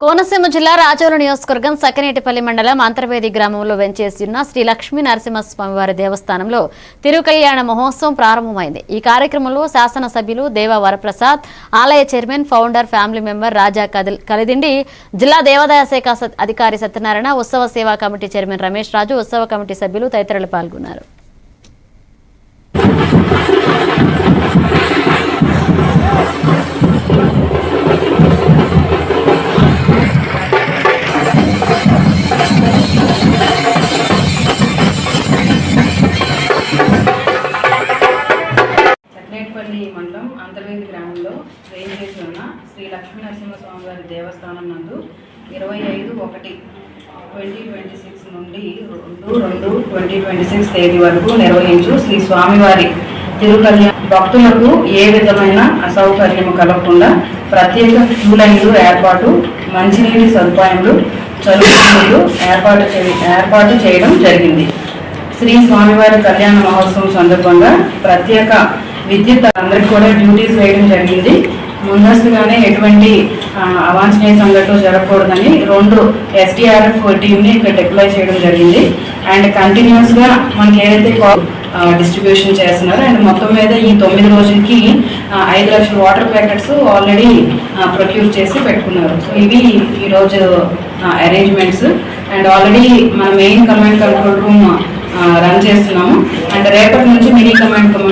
కోనసీమ జిల్లా రాజోలు నియోజకవర్గం సకినేటిపల్లి మండలం అంతర్వేది గ్రామంలో వెంచేస్తున్న శ్రీ లక్ష్మీ నరసింహస్వామివారి దేవస్థానంలో తిరుకల్యాణ మహోత్సవం ప్రారంభమైంది. ఈ కార్యక్రమంలో శాసనసభ్యులు దేవ వరప్రసాద్ ఆలయ chairman founder family member Raja కదిల్ Kalidindi జిల్లా దేవాదాయ శాఖ అధికారి సత్యనారాయణ ఉత్సవ సేవా కమిటీ చైర్మన్ రమేష్ రాజు ఉత్సవ కమిటీ సభ్యులు తదితరులు పాల్గొన్నారు. కోనేటిపల్లి మండలం అంతర్వేది గ్రామంలో రేంజేసి ఉన్న శ్రీ లక్ష్మీ నరసింహస్వామి వారి దేవస్థానం నందు ఇరవై ఐదు ఒకటి ట్వంటీ ట్వంటీ సిక్స్ నుండి రెండు రెండు ట్వంటీ ట్వంటీ సిక్స్ తేదీ వరకు నిర్వహించు శ్రీ స్వామివారి తిరుకల్యాణ భక్తులకు ఏ విధమైన అసౌకర్యము కలగకుండా ప్రత్యేక క్యూ లైన్లు ఏర్పాటు మంచినీటి సదుపాయములు చదువులు ఏర్పాటు చే ఏర్పాటు చేయడం జరిగింది. శ్రీ స్వామివారి కళ్యాణ మహోత్సవం సందర్భంగా ప్రత్యేక విద్యుత్ అందరికి కూడా డ్యూటీస్ వేయడం జరిగింది. ముందస్తుగానే ఎటువంటి అవాంఛనీయ సంఘటనలు జరగకూడదని రెండు ఎస్డిఆర్ఎఫ్ టీమ్ని ఇక్కడ డిప్లాయ్ చేయడం జరిగింది. అండ్ కంటిన్యూస్గా మనకి ఏదైతే డిస్ట్రిబ్యూషన్ చేస్తున్నారో అండ్ మొత్తం మీద ఈ తొమ్మిది రోజులకి ఐదు లక్షల వాటర్ ప్యాకెట్స్ ఆల్రెడీ ప్రొక్యూర్ చేసి పెట్టుకున్నారు. సో ఇవి ఈరోజు అరేంజ్మెంట్స్. అండ్ ఆల్రెడీ మన main command control room run చేస్తున్నాము. అండ్ రేపటి నుంచి మినీ కమాండ్ కమాండ్